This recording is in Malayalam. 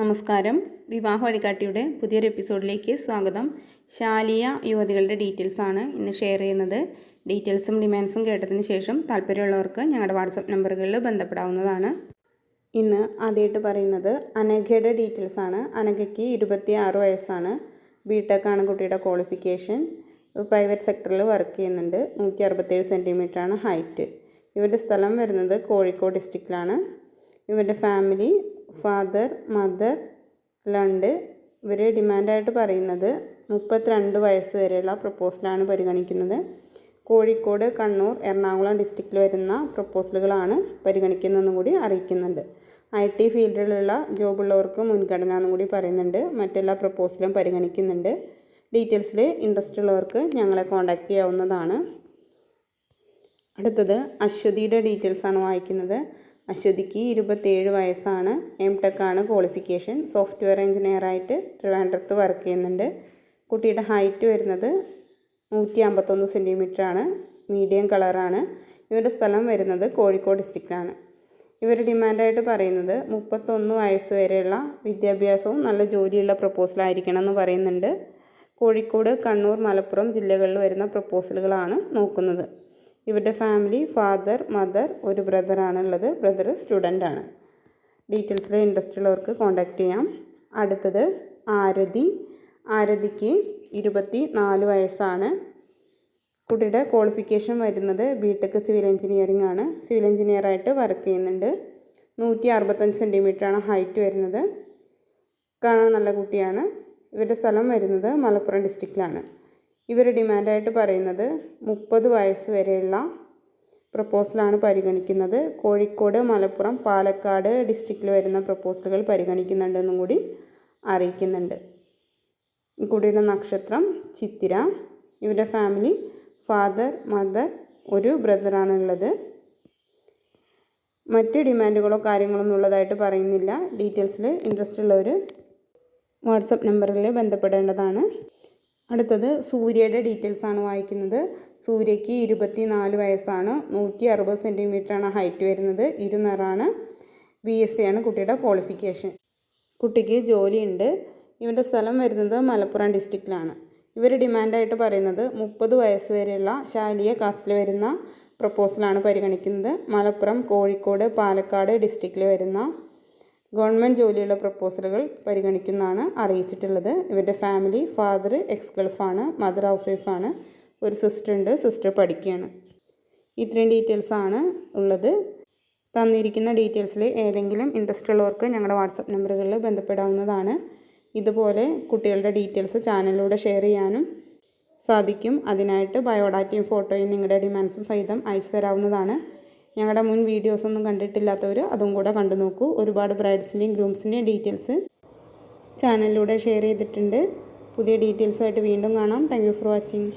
നമസ്കാരം. വിവാഹ വഴികാട്ടിയുടെ പുതിയൊരു എപ്പിസോഡിലേക്ക് സ്വാഗതം. ശാലിയ യുവതികളുടെ ഡീറ്റെയിൽസ് ആണ് ഇന്ന് ഷെയർ ചെയ്യുന്നത്. ഡീറ്റെയിൽസും ഡിമാൻഡ്സും കേട്ടതിന് ശേഷം താല്പര്യമുള്ളവർക്ക് ഞങ്ങളുടെ വാട്സപ്പ് നമ്പറുകളിൽ ബന്ധപ്പെടാവുന്നതാണ്. ഇന്ന് ആദ്യമായിട്ട് പറയുന്നത് അനഘയുടെ ഡീറ്റെയിൽസ് ആണ്. അനഘയ്ക്ക് ഇരുപത്തി ആറ് വയസ്സാണ്. ബിടെക് ആണ് കുട്ടിയുടെ ക്വാളിഫിക്കേഷൻ. പ്രൈവറ്റ് സെക്ടറിൽ വർക്ക് ചെയ്യുന്നുണ്ട്. നൂറ്റി അറുപത്തേഴ് സെന്റിമീറ്ററാണ് ഹൈറ്റ്. ഇവരുടെ സ്ഥലം വരുന്നത് കോഴിക്കോട് ഡിസ്ട്രിക്റ്റിലാണ്. ഇവരുടെ ഫാമിലി ഫാദർ മദർ ലണ്ട് ഇവർ ഡിമാൻഡായിട്ട് പറയുന്നത് മുപ്പത്തിരണ്ട് വയസ്സ് വരെയുള്ള പ്രപ്പോസലാണ് പരിഗണിക്കുന്നത്. കോഴിക്കോട് കണ്ണൂർ എറണാകുളം ഡിസ്ട്രിക്റ്റിൽ വരുന്ന പ്രപ്പോസലുകളാണ് പരിഗണിക്കുന്നതെന്നും കൂടി അറിയിക്കുന്നുണ്ട്. ഐ ടി ഫീൽഡിലുള്ള ജോബുള്ളവർക്ക് മുൻഗണന എന്നും കൂടി പറയുന്നുണ്ട്. മറ്റെല്ലാ പ്രപ്പോസലും പരിഗണിക്കുന്നുണ്ട്. ഡീറ്റെയിൽസിൽ ഇൻട്രസ്റ്റ് ഉള്ളവർക്ക് ഞങ്ങളെ കോൺടാക്റ്റ് ചെയ്യാവുന്നതാണ്. അടുത്തത് അശ്വതിയുടെ ഡീറ്റെയിൽസാണ് വായിക്കുന്നത്. അശ്വതിക്ക് ഇരുപത്തേഴ് വയസ്സാണ്. എം ടെക് ആണ് ക്വാളിഫിക്കേഷൻ സോഫ്റ്റ്വെയർ എഞ്ചിനീയറായിട്ട് ട്രിവാൻഡ്രത്ത് വർക്ക് ചെയ്യുന്നുണ്ട്. കുട്ടിയുടെ ഹൈറ്റ് വരുന്നത് നൂറ്റി അമ്പത്തൊന്ന് സെന്റിമീറ്റർ ആണ് മീഡിയം കളറാണ് ഇവരുടെ സ്ഥലം വരുന്നത് കോഴിക്കോട് ഡിസ്ട്രിക്റ്റാണ് ഇവർ ഡിമാൻഡായിട്ട് പറയുന്നത് മുപ്പത്തൊന്ന് വയസ്സ് വരെയുള്ള വിദ്യാഭ്യാസവും നല്ല ജോലിയുള്ള പ്രപ്പോസലായിരിക്കണം എന്ന് പറയുന്നുണ്ട്. കോഴിക്കോട് കണ്ണൂർ മലപ്പുറം ജില്ലകളിൽ വരുന്ന പ്രപ്പോസലുകളാണ് നോക്കുന്നത്. ഇവരുടെ ഫാമിലി ഫാദർ മദർ ഒരു ബ്രദറാണുള്ളത് ബ്രദർ സ്റ്റുഡന്റ് ആണ്. ഡീറ്റെയിൽസിൽ ഇൻട്രസ്റ്റ് ഉള്ളവർക്ക് കോൺടാക്റ്റ് ചെയ്യാം. അടുത്തത് ആരതി. ആരതിക്ക് ഇരുപത്തി നാല് വയസ്സാണ്. കുട്ടിയുടെ ക്വാളിഫിക്കേഷൻ വരുന്നത് ബി ടെക് സിവിൽ എഞ്ചിനീയറിംഗ് ആണ് സിവിൽ എഞ്ചിനീയറായിട്ട് വർക്ക് ചെയ്യുന്നുണ്ട്. നൂറ്റി അറുപത്തഞ്ച് സെന്റിമീറ്ററാണ് ഹൈറ്റ് വരുന്നത്. കാണാൻ നല്ല കുട്ടിയാണ്. ഇവരുടെ സ്ഥലം വരുന്നത് മലപ്പുറം ഡിസ്ട്രിക്റ്റിലാണ് ഇവർ ഡിമാൻഡായിട്ട് പറയുന്നത് മുപ്പത് വയസ്സ് വരെയുള്ള പ്രപ്പോസലാണ് പരിഗണിക്കുന്നത്. കോഴിക്കോട് മലപ്പുറം പാലക്കാട് ഡിസ്ട്രിക്റ്റിൽ വരുന്ന പ്രപ്പോസലുകൾ പരിഗണിക്കുന്നുണ്ടെന്നും കൂടി അറിയിക്കുന്നുണ്ട്. കുട്ടിയുടെ നക്ഷത്രം ചിത്തിര ഇവരുടെ ഫാമിലി ഫാദർ മദർ ഒരു ബ്രദറാണുള്ളത്. മറ്റ് ഡിമാൻഡുകളോ കാര്യങ്ങളൊന്നും ഉള്ളതായിട്ട് പറയുന്നില്ല. ഡീറ്റെയിൽസിൽ ഇൻട്രസ്റ്റ് ഉള്ളവർ വാട്സപ്പ് നമ്പറിൽ ബന്ധപ്പെടേണ്ടതാണ്. അടുത്തത് സൂര്യയുടെ ഡീറ്റെയിൽസ് ആണ് വായിക്കുന്നത്. സൂര്യയ്ക്ക് ഇരുപത്തി നാല് വയസ്സാണ്. നൂറ്റി അറുപത് സെന്റിമീറ്ററാണ് ഹൈറ്റ് വരുന്നത്. ഇരുനിറാണ് ബി എസ് സി ആണ് കുട്ടിയുടെ ക്വാളിഫിക്കേഷൻ കുട്ടിക്ക് ജോലിയുണ്ട്. ഇവന്റെ സ്ഥലം വരുന്നത് മലപ്പുറം ഡിസ്ട്രിക്റ്റിലാണ് ഇവർ ഡിമാൻഡായിട്ട് പറയുന്നത് മുപ്പത് വയസ്സ് വരെയുള്ള ശാലിയ കാസ്റ്റിൽ വരുന്ന പ്രപ്പോസലാണ് പരിഗണിക്കുന്നത്. മലപ്പുറം കോഴിക്കോട് പാലക്കാട് ഡിസ്ട്രിക്റ്റിൽ വരുന്ന ഗവൺമെന്റ് ജോലിയുള്ള പ്രപ്പോസലുകൾ പരിഗണിക്കുന്നതാണ് അറിയിച്ചിട്ടുള്ളത്. ഇവരുടെ ഫാമിലി ഫാദർ എക്സ് ഗൾഫാണ് മദർ ഹൗസ് വൈഫാണ് ഒരു സിസ്റ്റർ ഉണ്ട് സിസ്റ്റർ പഠിക്കുകയാണ്. ഇത്രയും ഡീറ്റെയിൽസ് ആണ് ഉള്ളത്. തന്നിരിക്കുന്ന ഡീറ്റെയിൽസിൽ ഏതെങ്കിലും ഇൻട്രസ്റ്റ് ഉള്ളവർക്ക് ഞങ്ങളുടെ വാട്സപ്പ് നമ്പറുകളിൽ ബന്ധപ്പെടാവുന്നതാണ്. ഇതുപോലെ കുട്ടികളുടെ ഡീറ്റെയിൽസ് ചാനലിലൂടെ ഷെയർ ചെയ്യാനും സാധിക്കും. അതിനായിട്ട് ബയോഡാറ്റയും ഫോട്ടോയും നിങ്ങളുടെ ഡിമാൻഡ്സും സഹിതം അയച്ചു തരാവുന്നതാണ്. ഞങ്ങളുടെ മുൻ വീഡിയോസ് ഒന്നും കണ്ടിട്ടില്ലാത്തവർ അതും കൂടെ കണ്ടു നോക്കൂ. ഒരുപാട് ബ്രൈഡ്സിന്റെയും ഗ്രൂംസിന്റെയും ഡീറ്റെയിൽസ് ചാനലിലൂടെ ഷെയർ ചെയ്തിട്ടുണ്ട്. പുതിയ ഡീറ്റെയിൽസുമായിട്ട് വീണ്ടും കാണാം. Thank for watching